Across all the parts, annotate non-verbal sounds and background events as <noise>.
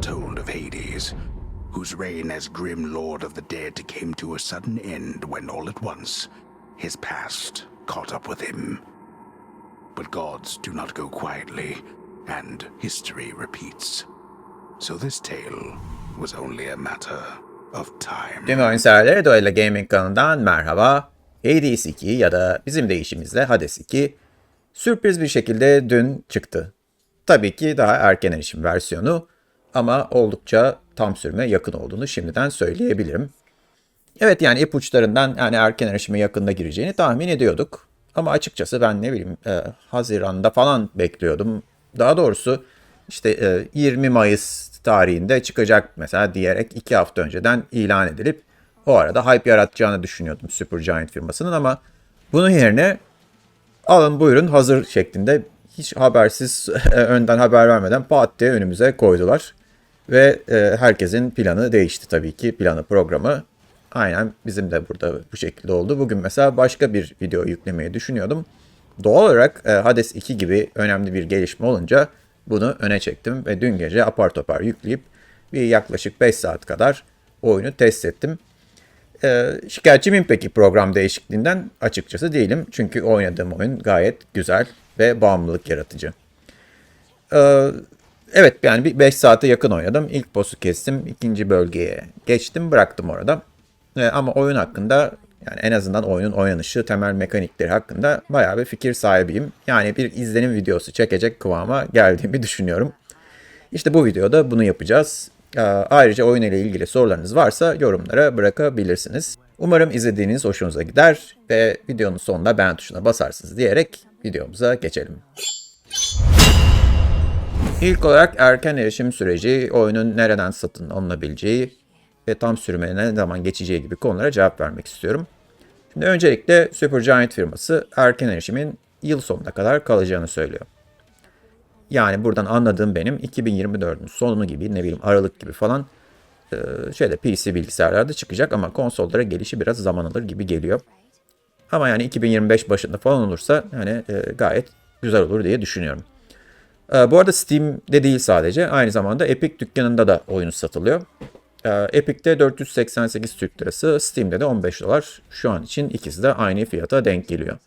told of Hades, whose reign as grim lord of the dead came to a sudden end when all at once his past caught up with him. But gods do not go quietly, and history repeats. So this tale was only a matter of time. Tüm oyun severlere Gaming kanalından merhaba. Hades 2 ya da bizim deyişimizle Hades 2 sürpriz bir şekilde dün çıktı. Tabii ki daha erken erişim versiyonu ama oldukça tam sürme yakın olduğunu şimdiden söyleyebilirim. Evet yani ipuçlarından yani erken erişime yakında gireceğini tahmin ediyorduk. Ama açıkçası ben ne bileyim e, Haziran'da falan bekliyordum. Daha doğrusu işte e, 20 Mayıs tarihinde çıkacak mesela diyerek 2 hafta önceden ilan edilip o arada hype yaratacağını düşünüyordum Supergiant firmasının ama bunun yerine alın buyurun hazır şeklinde hiç habersiz <laughs> önden haber vermeden pat diye önümüze koydular. Ve e, herkesin planı değişti tabii ki planı programı. Aynen bizim de burada bu şekilde oldu. Bugün mesela başka bir video yüklemeyi düşünüyordum. Doğal olarak e, Hades 2 gibi önemli bir gelişme olunca bunu öne çektim ve dün gece apar topar yükleyip bir yaklaşık 5 saat kadar oyunu test ettim. Ee, şikayetçi miyim peki program değişikliğinden? Açıkçası değilim. Çünkü oynadığım oyun gayet güzel ve bağımlılık yaratıcı. Ee, evet yani bir 5 saate yakın oynadım. İlk boss'u kestim. ikinci bölgeye geçtim. Bıraktım orada. Ee, ama oyun hakkında yani en azından oyunun oynanışı, temel mekanikleri hakkında bayağı bir fikir sahibiyim. Yani bir izlenim videosu çekecek kıvama geldiğimi <laughs> düşünüyorum. İşte bu videoda bunu yapacağız. Ee, Ayrıca oyun ile ilgili sorularınız varsa yorumlara bırakabilirsiniz. Umarım izlediğiniz hoşunuza gider ve videonun sonunda beğen tuşuna basarsınız diyerek videomuza geçelim. İlk olarak erken erişim süreci, oyunun nereden satın alınabileceği ve tam sürümüne ne zaman geçeceği gibi konulara cevap vermek istiyorum. Şimdi öncelikle Supergiant firması erken erişimin yıl sonuna kadar kalacağını söylüyor. Yani buradan anladığım benim 2024'ün sonu gibi ne bileyim Aralık gibi falan e, şeyde PC bilgisayarlarda çıkacak ama konsollara gelişi biraz zaman alır gibi geliyor. Ama yani 2025 başında falan olursa hani gayet güzel olur diye düşünüyorum. E, bu arada Steam'de değil sadece aynı zamanda Epic dükkanında da oyun satılıyor. E, Epic'te 488 Türk Lirası, Steam'de de 15 dolar. Şu an için ikisi de aynı fiyata denk geliyor.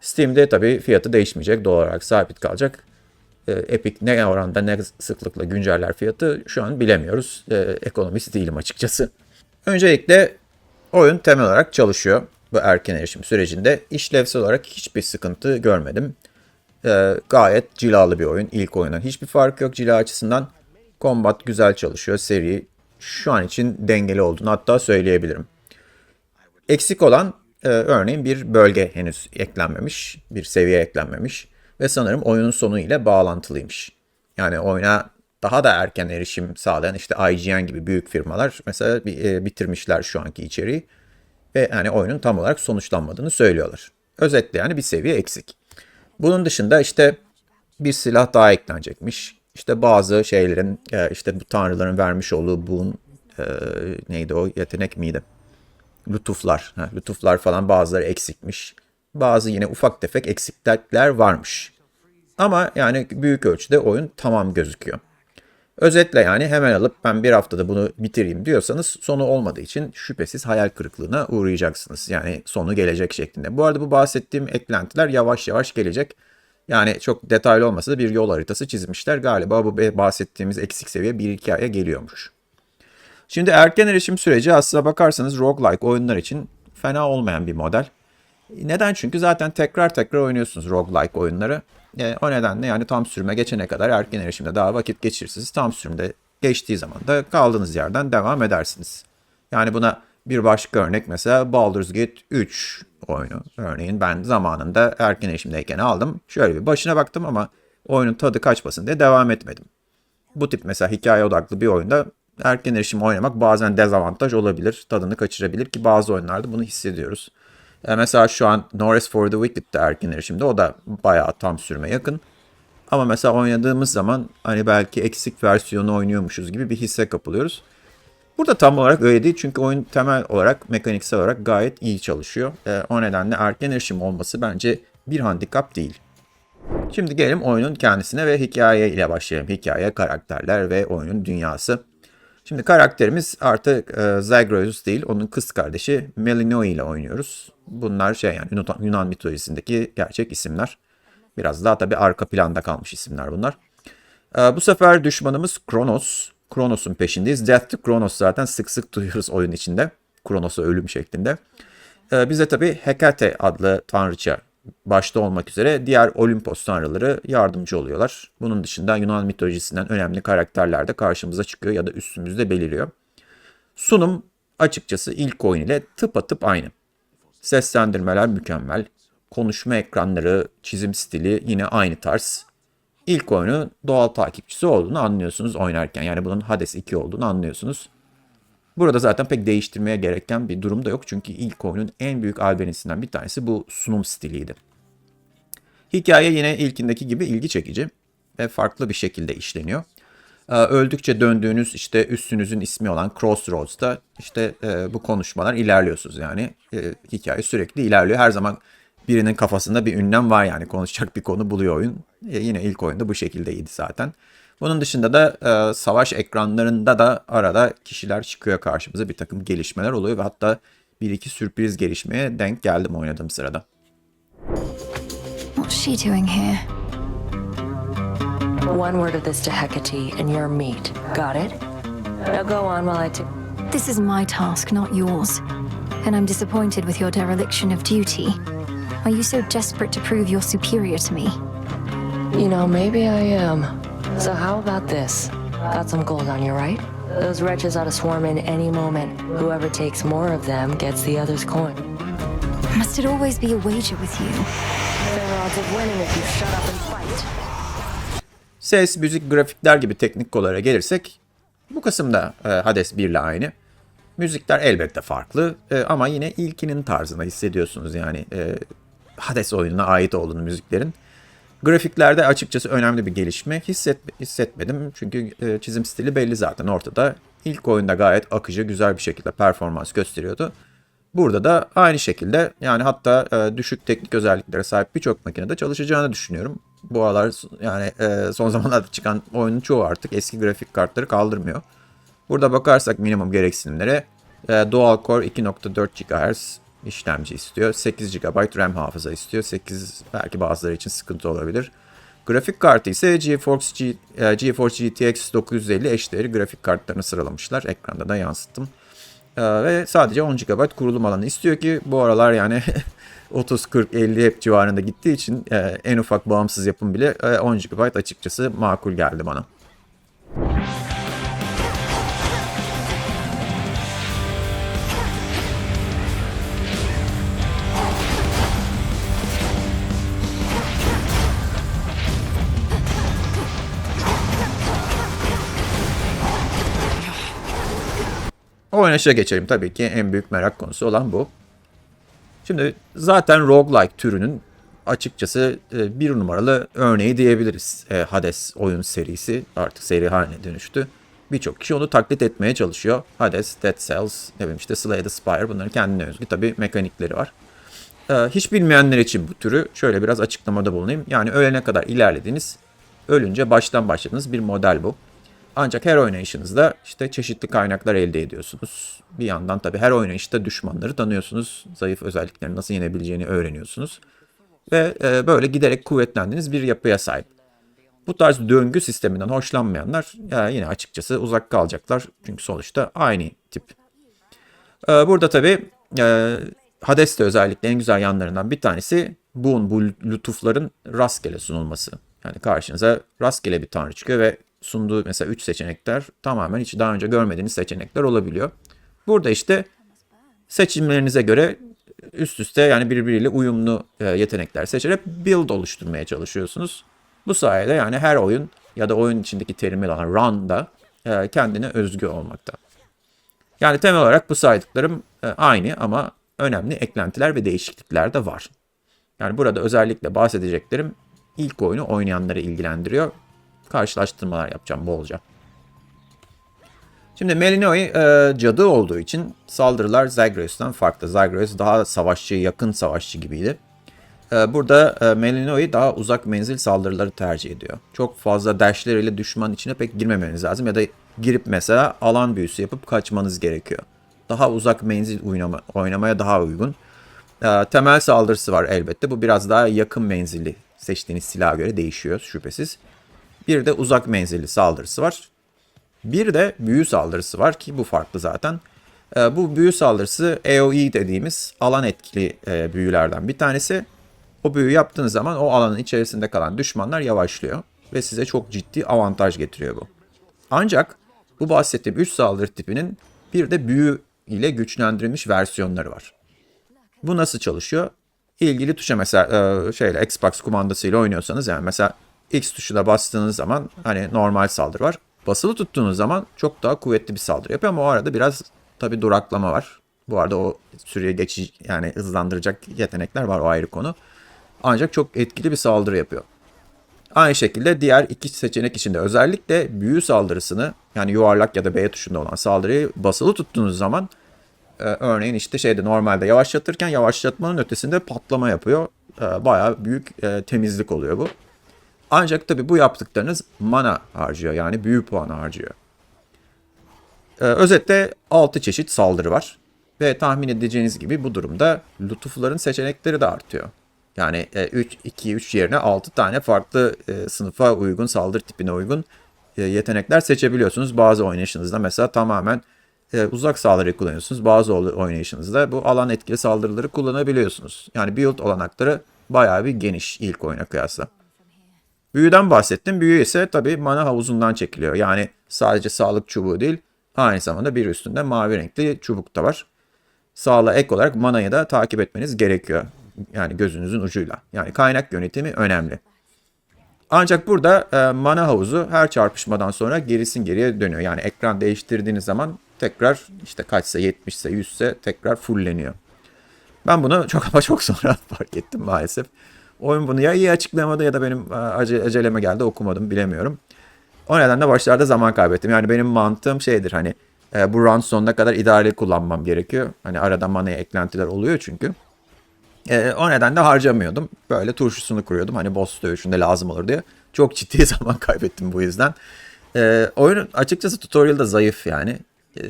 Steam'de tabii fiyatı değişmeyecek, doğal olarak sabit kalacak. E, Epic ne oranda ne sıklıkla günceller fiyatı şu an bilemiyoruz. Ekonomist değilim açıkçası. Öncelikle oyun temel olarak çalışıyor bu erken erişim sürecinde. İşlevsel olarak hiçbir sıkıntı görmedim. E, gayet cilalı bir oyun. İlk oyundan hiçbir fark yok cila açısından. Combat güzel çalışıyor. Seri şu an için dengeli olduğunu hatta söyleyebilirim. Eksik olan e, örneğin bir bölge henüz eklenmemiş, bir seviye eklenmemiş ve sanırım oyunun sonu ile bağlantılıymış. Yani oyuna daha da erken erişim sağlayan işte IGN gibi büyük firmalar mesela e, bitirmişler şu anki içeriği ve yani oyunun tam olarak sonuçlanmadığını söylüyorlar. Özetle yani bir seviye eksik. Bunun dışında işte bir silah daha eklenecekmiş. İşte bazı şeylerin e, işte bu tanrıların vermiş olduğu bu e, neydi o yetenek miydi? Lütuflar. Ha, lütuflar falan bazıları eksikmiş. Bazı yine ufak tefek eksiklikler varmış. Ama yani büyük ölçüde oyun tamam gözüküyor. Özetle yani hemen alıp ben bir haftada bunu bitireyim diyorsanız sonu olmadığı için şüphesiz hayal kırıklığına uğrayacaksınız. Yani sonu gelecek şeklinde. Bu arada bu bahsettiğim eklentiler yavaş yavaş gelecek. Yani çok detaylı olmasa da bir yol haritası çizmişler. Galiba bu bahsettiğimiz eksik seviye 1-2 aya geliyormuş. Şimdi erken erişim süreci aslına bakarsanız roguelike oyunlar için fena olmayan bir model. Neden? Çünkü zaten tekrar tekrar oynuyorsunuz roguelike oyunları. E, o nedenle yani tam sürüme geçene kadar erken erişimde daha vakit geçirirsiniz. Tam sürümde geçtiği zaman da kaldığınız yerden devam edersiniz. Yani buna bir başka örnek mesela Baldur's Gate 3 oyunu. Örneğin ben zamanında erken erişimdeyken aldım. Şöyle bir başına baktım ama oyunun tadı kaçmasın diye devam etmedim. Bu tip mesela hikaye odaklı bir oyunda erken erişim oynamak bazen dezavantaj olabilir. Tadını kaçırabilir ki bazı oyunlarda bunu hissediyoruz. E mesela şu an No Rest for the Wicked de erken erişimde. O da bayağı tam sürme yakın. Ama mesela oynadığımız zaman hani belki eksik versiyonu oynuyormuşuz gibi bir hisse kapılıyoruz. Burada tam olarak öyle değil çünkü oyun temel olarak mekaniksel olarak gayet iyi çalışıyor. E, o nedenle erken erişim olması bence bir handikap değil. Şimdi gelelim oyunun kendisine ve hikaye ile başlayalım. Hikaye, karakterler ve oyunun dünyası. Şimdi karakterimiz artık e, Zagreus değil, onun kız kardeşi Melinoi ile oynuyoruz. Bunlar şey yani Yunan, Yunan mitolojisindeki gerçek isimler. Biraz daha tabii arka planda kalmış isimler bunlar. E, bu sefer düşmanımız Kronos. Kronos'un peşindeyiz. Death to Kronos zaten sık sık duyuyoruz oyun içinde. Kronos'a ölüm şeklinde. E, bize tabii Hekate adlı tanrıça başta olmak üzere diğer Olimpos tanrıları yardımcı oluyorlar. Bunun dışında Yunan mitolojisinden önemli karakterler de karşımıza çıkıyor ya da üstümüzde beliriyor. Sunum açıkçası ilk oyun ile tıpatıp aynı. Seslendirmeler mükemmel. Konuşma ekranları, çizim stili yine aynı tarz. İlk oyunu doğal takipçisi olduğunu anlıyorsunuz oynarken. Yani bunun Hades 2 olduğunu anlıyorsunuz. Burada zaten pek değiştirmeye gereken bir durum da yok. Çünkü ilk oyunun en büyük albenisinden bir tanesi bu sunum stiliydi. Hikaye yine ilkindeki gibi ilgi çekici ve farklı bir şekilde işleniyor. Ee, Öldükçe döndüğünüz işte üstünüzün ismi olan Crossroads'ta işte e, bu konuşmalar ilerliyorsunuz yani. E, hikaye sürekli ilerliyor. Her zaman birinin kafasında bir ünlem var yani konuşacak bir konu buluyor oyun. E, yine ilk oyunda bu şekildeydi zaten. Bunun dışında da e, savaş ekranlarında da arada kişiler çıkıyor karşımıza bir takım gelişmeler oluyor ve hatta bir iki sürpriz gelişmeye denk geldim oynadığım sırada. What's she doing here? One word of this to Hecate, and you're meat. Got it? Now go on while I take. This is my task, not yours. And I'm disappointed with your dereliction of duty. Are you so desperate to prove you're superior to me? You know, maybe I am. So how about this? Got some gold on you, right? Those wretches ought to swarm in any moment. Whoever takes more of them gets the other's coin. Must it always be a wager with you? Fair odds of winning if you shut up and fight. Ses, müzik, grafikler gibi teknik konulara gelirsek bu kısımda e, Hades 1 ile aynı. Müzikler elbette farklı e, ama yine ilkinin tarzında hissediyorsunuz yani e, Hades oyununa ait olduğunu müziklerin. Grafiklerde açıkçası önemli bir gelişme hisset, hissetmedim çünkü e, çizim stili belli zaten ortada. İlk oyunda gayet akıcı, güzel bir şekilde performans gösteriyordu. Burada da aynı şekilde yani hatta e, düşük teknik özelliklere sahip birçok makinede çalışacağını düşünüyorum. Bu aralar yani e, son <laughs> zamanlarda çıkan oyunun çoğu artık eski grafik kartları kaldırmıyor. Burada bakarsak minimum gereksinimlere Dual Core 2.4 GHz işlemci istiyor. 8 GB RAM hafıza istiyor. 8 belki bazıları için sıkıntı olabilir. Grafik kartı ise GeForce, G, e, GeForce GTX 950 eşdeğeri grafik kartlarını sıralamışlar. Ekranda da yansıttım. Ee, ve sadece 10 GB kurulum alanı istiyor ki bu aralar yani 30, 40, 50 hep civarında gittiği için e, en ufak bağımsız yapım bile e, 10 GB açıkçası makul geldi bana. Oynayışa geçelim tabii ki en büyük merak konusu olan bu. Şimdi zaten roguelike türünün açıkçası e, bir numaralı örneği diyebiliriz. E, Hades oyun serisi artık seri haline dönüştü. Birçok kişi onu taklit etmeye çalışıyor. Hades, Dead Cells, ne bileyim işte Slay the Spire bunların kendine özgü tabii mekanikleri var. E, Hiç bilmeyenler için bu türü şöyle biraz açıklamada bulunayım. Yani ölene kadar ilerlediğiniz, ölünce baştan başladığınız bir model bu. Ancak her oynayışınızda işte çeşitli kaynaklar elde ediyorsunuz. Bir yandan tabii her oynayışta düşmanları tanıyorsunuz. Zayıf özelliklerini nasıl yenebileceğini öğreniyorsunuz. Ve e, böyle giderek kuvvetlendiğiniz bir yapıya sahip. Bu tarz döngü sisteminden hoşlanmayanlar ya yine açıkçası uzak kalacaklar. Çünkü sonuçta aynı tip. E, burada tabii e, Hades'te özellikle en güzel yanlarından bir tanesi bu, bu lütufların rastgele sunulması. Yani karşınıza rastgele bir tanrı çıkıyor ve sunduğu mesela 3 seçenekler tamamen hiç daha önce görmediğiniz seçenekler olabiliyor. Burada işte seçimlerinize göre üst üste yani birbiriyle uyumlu e, yetenekler seçerek build oluşturmaya çalışıyorsunuz. Bu sayede yani her oyun ya da oyun içindeki terimi olan run da e, kendine özgü olmakta. Yani temel olarak bu saydıklarım e, aynı ama önemli eklentiler ve değişiklikler de var. Yani burada özellikle bahsedeceklerim ilk oyunu oynayanları ilgilendiriyor karşılaştırmalar yapacağım bolca. Şimdi Melinoi e, cadı olduğu için saldırılar Zagreus'tan farklı. Zagreus daha savaşçı, yakın savaşçı gibiydi. Ee, Burada e, Melinoi daha uzak menzil saldırıları tercih ediyor. Çok fazla dashleriyle düşman içine pek girmemeniz lazım ya da girip mesela alan büyüsü yapıp kaçmanız gerekiyor. Daha uzak menzil oynama, oynamaya daha uygun. Ee, Temel saldırısı var elbette. Bu biraz daha yakın menzilli seçtiğiniz silaha göre değişiyor şüphesiz. Bir de uzak menzilli saldırısı var. Bir de büyü saldırısı var ki bu farklı zaten. Ee, bu büyü saldırısı AoE dediğimiz alan etkili e, büyülerden bir tanesi. O büyü yaptığınız zaman o alanın içerisinde kalan düşmanlar yavaşlıyor ve size çok ciddi avantaj getiriyor bu. Ancak bu bahsettiğim 3 saldırı tipinin bir de büyü ile güçlendirilmiş versiyonları var. Bu nasıl çalışıyor? İlgili tuşa mesela e, şeyle Xbox kumandasıyla oynuyorsanız yani mesela X tuşuna bastığınız zaman hani normal saldırı var. Basılı tuttuğunuz zaman çok daha kuvvetli bir saldırı yapıyor ama o arada biraz tabi duraklama var. Bu arada o süreye geçici yani hızlandıracak yetenekler var o ayrı konu. Ancak çok etkili bir saldırı yapıyor. Aynı şekilde diğer iki seçenek içinde özellikle büyü saldırısını yani yuvarlak ya da B tuşunda olan saldırıyı basılı tuttuğunuz zaman e, örneğin işte şeyde normalde yavaşlatırken yavaşlatmanın ötesinde patlama yapıyor. E, bayağı büyük e, temizlik oluyor bu. Ancak tabi bu yaptıklarınız mana harcıyor yani büyü puanı harcıyor. E, özetle 6 çeşit saldırı var. Ve tahmin edeceğiniz gibi bu durumda lütufların seçenekleri de artıyor. Yani 3, 2, 3 yerine 6 tane farklı e, sınıfa uygun, saldırı tipine uygun e, yetenekler seçebiliyorsunuz. Bazı oynayışınızda mesela tamamen e, uzak saldırıyı kullanıyorsunuz. Bazı oynayışınızda bu alan etkili saldırıları kullanabiliyorsunuz. Yani build olanakları bayağı bir geniş ilk oyuna kıyasla. Büyüden bahsettim. Büyü ise tabii mana havuzundan çekiliyor. Yani sadece sağlık çubuğu değil, aynı zamanda bir üstünde mavi renkli çubuk da var. Sağlığa ek olarak manayı da takip etmeniz gerekiyor. Yani gözünüzün ucuyla. Yani kaynak yönetimi önemli. Ancak burada e, mana havuzu her çarpışmadan sonra gerisin geriye dönüyor. Yani ekran değiştirdiğiniz zaman tekrar işte kaçsa 70 ise 100 ise tekrar fullleniyor. Ben bunu çok ama çok sonra <laughs> fark ettim maalesef. Oyun bunu ya iyi açıklamadı ya da benim e, ace- aceleme geldi okumadım bilemiyorum. O nedenle başlarda zaman kaybettim. Yani benim mantığım şeydir hani e, bu round sonuna kadar idareli kullanmam gerekiyor. Hani arada manaya eklentiler oluyor çünkü. E, o nedenle harcamıyordum. Böyle turşusunu kuruyordum. Hani boss dövüşünde lazım olur diye. Çok ciddi <laughs> zaman kaybettim bu yüzden. E, oyunun açıkçası tutorial'da zayıf yani. E,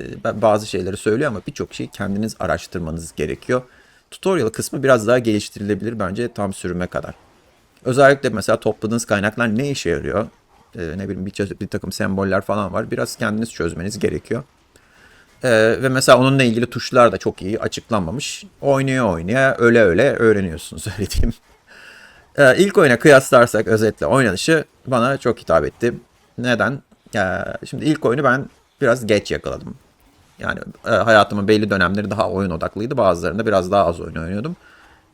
bazı şeyleri söylüyor ama birçok şeyi kendiniz araştırmanız gerekiyor. Tutorial kısmı biraz daha geliştirilebilir bence tam sürüme kadar. Özellikle mesela topladığınız kaynaklar ne işe yarıyor? E, ne bileyim bir, bir takım semboller falan var. Biraz kendiniz çözmeniz gerekiyor. Ee, ve mesela onunla ilgili tuşlar da çok iyi açıklanmamış. Oynuyor oynaya öyle öyle öğreniyorsunuz <laughs> öyle diyeyim. Ee, ilk oyuna kıyaslarsak özetle oynanışı bana çok hitap etti. Neden? Ya, şimdi ilk oyunu ben biraz geç yakaladım. Yani e, hayatımın belli dönemleri daha oyun odaklıydı. Bazılarında biraz daha az oyun oynuyordum.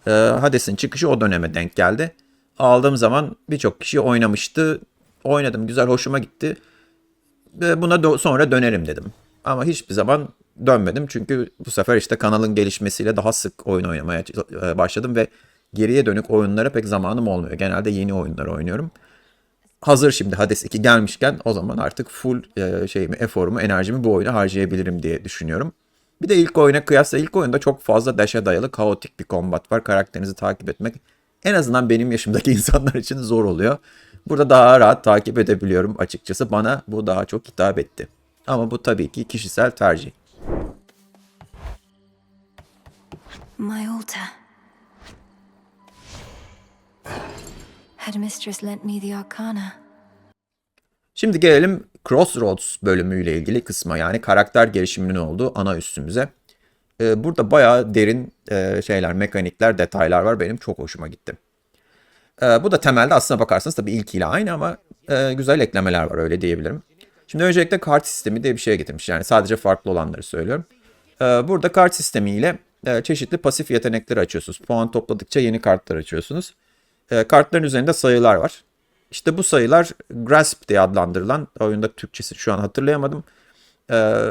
Ee, Hades'in çıkışı o döneme denk geldi. Aldığım zaman birçok kişi oynamıştı. Oynadım güzel hoşuma gitti. Ve buna do- sonra dönerim dedim. Ama hiçbir zaman dönmedim çünkü bu sefer işte kanalın gelişmesiyle daha sık oyun oynamaya e, başladım ve geriye dönük oyunlara pek zamanım olmuyor. Genelde yeni oyunlar oynuyorum. Hazır şimdi Hades 2 gelmişken o zaman artık full e, şeyimi, eforumu, enerjimi bu oyuna harcayabilirim diye düşünüyorum. Bir de ilk oyuna kıyasla ilk oyunda çok fazla dash'e dayalı kaotik bir kombat var. Karakterinizi takip etmek en azından benim yaşımdaki <laughs> insanlar için zor oluyor. Burada daha rahat takip edebiliyorum açıkçası. Bana bu daha çok hitap etti. Ama bu tabii ki kişisel tercih. My altar. Headmistress lent me the arcana. Şimdi gelelim Crossroads bölümüyle ilgili kısma yani karakter gelişiminin olduğu ana üstümüze. Ee, burada bayağı derin e, şeyler, mekanikler, detaylar var. Benim çok hoşuma gitti. Ee, bu da temelde aslına bakarsanız tabii ilkiyle aynı ama e, güzel eklemeler var öyle diyebilirim. Şimdi öncelikle kart sistemi diye bir şey getirmiş. Yani sadece farklı olanları söylüyorum. Ee, burada kart sistemiyle e, çeşitli pasif yetenekleri açıyorsunuz. Puan topladıkça yeni kartlar açıyorsunuz. E, kartların üzerinde sayılar var. İşte bu sayılar grasp diye adlandırılan, oyunda Türkçesi şu an hatırlayamadım. E,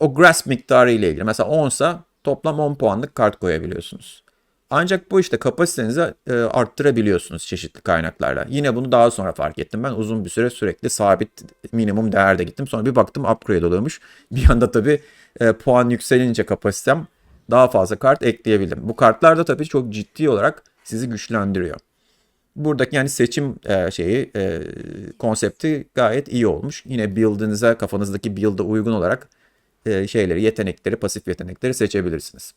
o grasp miktarı ile ilgili. Mesela 10 sa toplam 10 puanlık kart koyabiliyorsunuz. Ancak bu işte kapasitenizi e, arttırabiliyorsunuz çeşitli kaynaklarla. Yine bunu daha sonra fark ettim. Ben uzun bir süre sürekli sabit minimum değerde gittim. Sonra bir baktım upgrade oluyormuş. <laughs> Bir anda tabii e, puan yükselince kapasitem daha fazla kart ekleyebildim. Bu kartlar da tabii çok ciddi olarak sizi güçlendiriyor. Buradaki yani seçim e, şeyi e, konsepti gayet iyi olmuş. Yine build'inize kafanızdaki build'a uygun olarak e, şeyleri, yetenekleri, pasif yetenekleri seçebilirsiniz.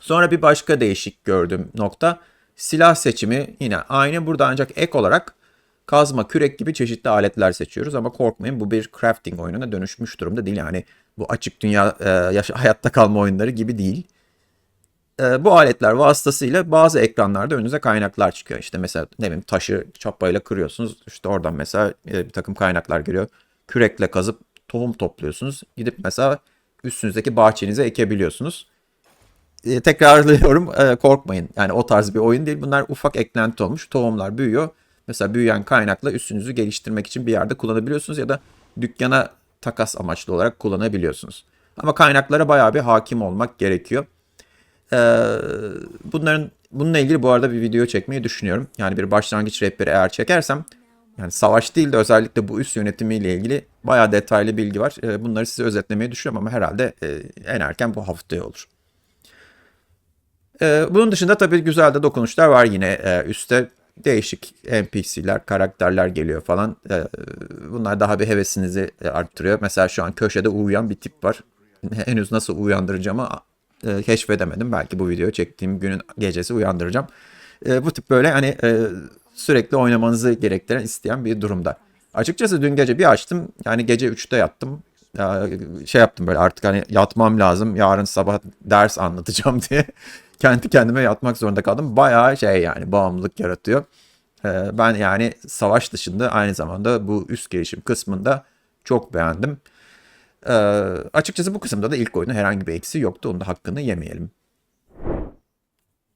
Sonra bir başka değişik gördüğüm nokta silah seçimi yine aynı burada ancak ek olarak kazma, kürek gibi çeşitli aletler seçiyoruz ama korkmayın bu bir crafting oyununa dönüşmüş durumda değil. Yani bu açık dünya e, hayatta kalma oyunları gibi değil. E, bu aletler vasıtasıyla bazı ekranlarda önünüze kaynaklar çıkıyor. İşte mesela ne bileyim taşı çapayla kırıyorsunuz. İşte oradan mesela e, bir takım kaynaklar geliyor. Kürekle kazıp tohum topluyorsunuz. Gidip mesela üstünüzdeki bahçenize ekebiliyorsunuz. E, tekrarlıyorum e, korkmayın. Yani o tarz bir oyun değil. Bunlar ufak eklenti olmuş. Tohumlar büyüyor. Mesela büyüyen kaynakla üstünüzü geliştirmek için bir yerde kullanabiliyorsunuz ya da dükkana takas amaçlı olarak kullanabiliyorsunuz. Ama kaynaklara bayağı bir hakim olmak gerekiyor. Ee, bunların bununla ilgili bu arada bir video çekmeyi düşünüyorum. Yani bir başlangıç rehberi eğer çekersem yani savaş değil de özellikle bu üst yönetimiyle ilgili bayağı detaylı bilgi var. Ee, bunları size özetlemeyi düşünüyorum ama herhalde e, en erken bu haftaya olur. Ee, bunun dışında tabii güzel de dokunuşlar var yine e, üstte. Değişik NPC'ler, karakterler geliyor falan. Bunlar daha bir hevesinizi e, arttırıyor. Mesela şu an köşede uyuyan bir tip var. <laughs> Henüz nasıl uyandıracağımı e, keşfedemedim. Belki bu videoyu çektiğim günün gecesi uyandıracağım. E, bu tip böyle hani e, sürekli oynamanızı gerektiren, isteyen bir durumda. Açıkçası dün gece bir açtım. Yani gece 3'te yattım. Ya, şey yaptım böyle artık hani yatmam lazım. Yarın sabah ders anlatacağım <laughs> diye. Kendi kendime yatmak zorunda kaldım. Bayağı şey yani bağımlılık yaratıyor. E, ben yani savaş dışında aynı zamanda bu üst gelişim kısmında çok beğendim. Ee, açıkçası bu kısımda da ilk oyunun herhangi bir eksi yoktu. Onun da hakkını yemeyelim.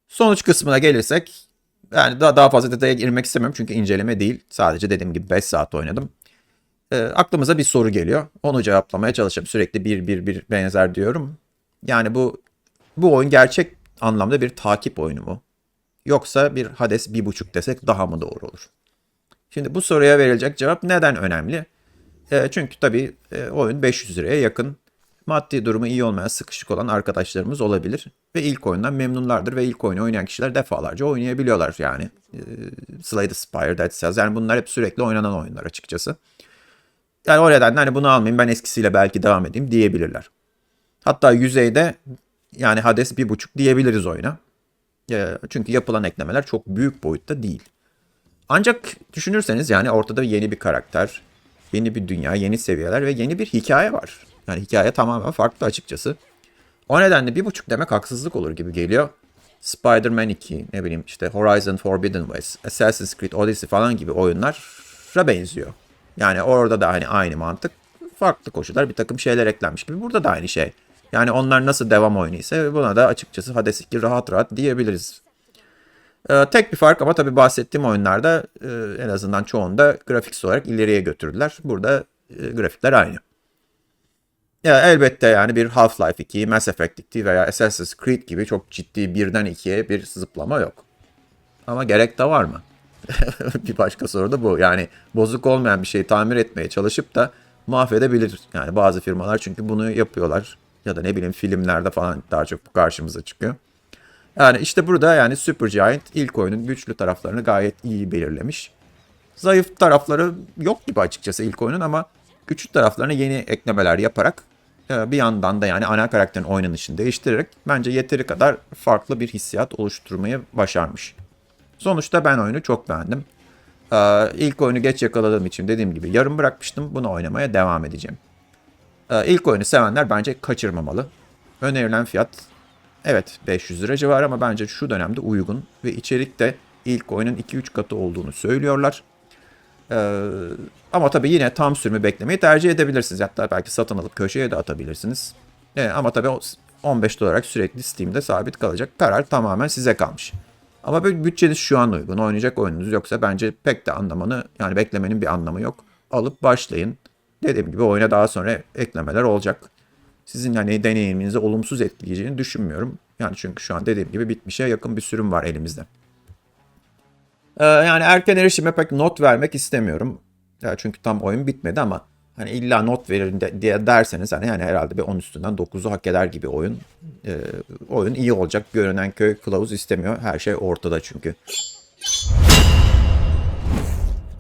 Sonuç kısmına gelirsek yani daha, daha fazla detaya girmek istemiyorum çünkü inceleme değil. Sadece dediğim gibi 5 saat oynadım. Ee, aklımıza bir soru geliyor. Onu cevaplamaya çalışacağım. Sürekli bir bir bir benzer diyorum. Yani bu bu oyun gerçek anlamda bir takip oyunu mu? Yoksa bir Hades bir buçuk desek daha mı doğru olur? Şimdi bu soruya verilecek cevap neden önemli? E, çünkü tabii e, oyun 500 liraya yakın. Maddi durumu iyi olmayan, sıkışık olan arkadaşlarımız olabilir. Ve ilk oyundan memnunlardır ve ilk oyunu oynayan kişiler defalarca oynayabiliyorlar yani. E, Slay the Spire, Dead Cells yani bunlar hep sürekli oynanan oyunlar açıkçası. Yani o nedenle hani bunu almayayım ben eskisiyle belki devam edeyim diyebilirler. Hatta yüzeyde yani Hades bir buçuk diyebiliriz oyuna. E, çünkü yapılan eklemeler çok büyük boyutta değil. Ancak düşünürseniz yani ortada yeni bir karakter, yeni bir dünya, yeni seviyeler ve yeni bir hikaye var. Yani hikaye tamamen farklı açıkçası. O nedenle bir buçuk demek haksızlık olur gibi geliyor. Spider-Man 2, ne bileyim işte Horizon Forbidden West, Assassin's Creed Odyssey falan gibi oyunlara benziyor. Yani orada da hani aynı mantık. Farklı koşullar bir takım şeyler eklenmiş gibi. Burada da aynı şey. Yani onlar nasıl devam oyunu ise buna da açıkçası Hades 2 rahat rahat diyebiliriz. Ee, tek bir fark ama tabii bahsettiğim oyunlarda e, en azından çoğunda grafik olarak ileriye götürdüler. Burada e, grafikler aynı. Ya elbette yani bir Half-Life 2, Mass Effect 2 veya Assassin's Creed gibi çok ciddi birden ikiye bir zıplama yok. Ama gerek de var mı? <laughs> bir başka soru da bu. Yani bozuk olmayan bir şeyi tamir etmeye çalışıp da mahvedebilir. Yani bazı firmalar çünkü bunu yapıyorlar. Ya da ne bileyim filmlerde falan daha çok bu karşımıza çıkıyor. Yani işte burada yani Supergiant ilk oyunun güçlü taraflarını gayet iyi belirlemiş. Zayıf tarafları yok gibi açıkçası ilk oyunun ama güçlü taraflarına yeni eklemeler yaparak e, bir yandan da yani ana karakterin oynanışını değiştirerek bence yeteri kadar farklı bir hissiyat oluşturmayı başarmış. Sonuçta ben oyunu çok beğendim. Ee, İlk oyunu geç yakaladığım için dediğim gibi yarım bırakmıştım. Bunu oynamaya devam edeceğim. Ee, İlk oyunu sevenler bence kaçırmamalı. Önerilen fiyat Evet 500 lira civarı ama bence şu dönemde uygun ve içerikte ilk oyunun 2-3 katı olduğunu söylüyorlar. Ee, ama tabii yine tam sürümü beklemeyi tercih edebilirsiniz. Hatta belki satın alıp köşeye de atabilirsiniz. Ee, ama tabii o 15 olarak sürekli Steam'de sabit kalacak. Karar tamamen size kalmış. Ama bütçeniz şu an uygun. Oynayacak oyununuz yoksa bence pek de anlamanı yani beklemenin bir anlamı yok. Alıp başlayın. Dediğim gibi oyuna daha sonra eklemeler olacak sizin yani deneyiminizi olumsuz etkileyeceğini düşünmüyorum. Yani çünkü şu an dediğim gibi bitmişe yakın bir sürüm var elimizde. Ee, yani erken erişime pek not vermek istemiyorum. Ya çünkü tam oyun bitmedi ama hani illa not verir de- diye derseniz hani yani herhalde bir 10 üstünden 9'u hak eder gibi oyun. Ee, oyun iyi olacak. Görünen köy kılavuz istemiyor. Her şey ortada çünkü.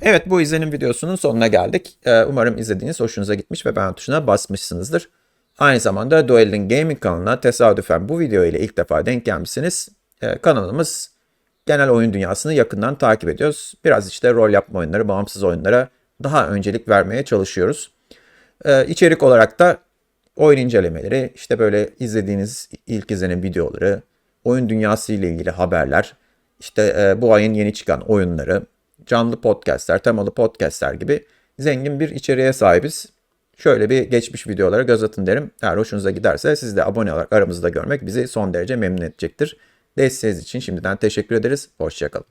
Evet bu izlenim videosunun sonuna geldik. Ee, umarım izlediğiniz hoşunuza gitmiş ve beğen tuşuna basmışsınızdır. Aynı zamanda Duel'in Gaming kanalına tesadüfen bu video ile ilk defa denk gelmişsiniz. Ee, kanalımız genel oyun dünyasını yakından takip ediyoruz. Biraz işte rol yapma oyunları, bağımsız oyunlara daha öncelik vermeye çalışıyoruz. Ee, içerik olarak da oyun incelemeleri, işte böyle izlediğiniz ilk izlenen videoları, oyun dünyası ile ilgili haberler, işte e, bu ayın yeni çıkan oyunları, canlı podcastler, temalı podcastler gibi zengin bir içeriğe sahibiz. Şöyle bir geçmiş videolara göz atın derim. Eğer hoşunuza giderse siz de abone olarak aramızda görmek bizi son derece memnun edecektir. Desteğiniz için şimdiden teşekkür ederiz. Hoşçakalın.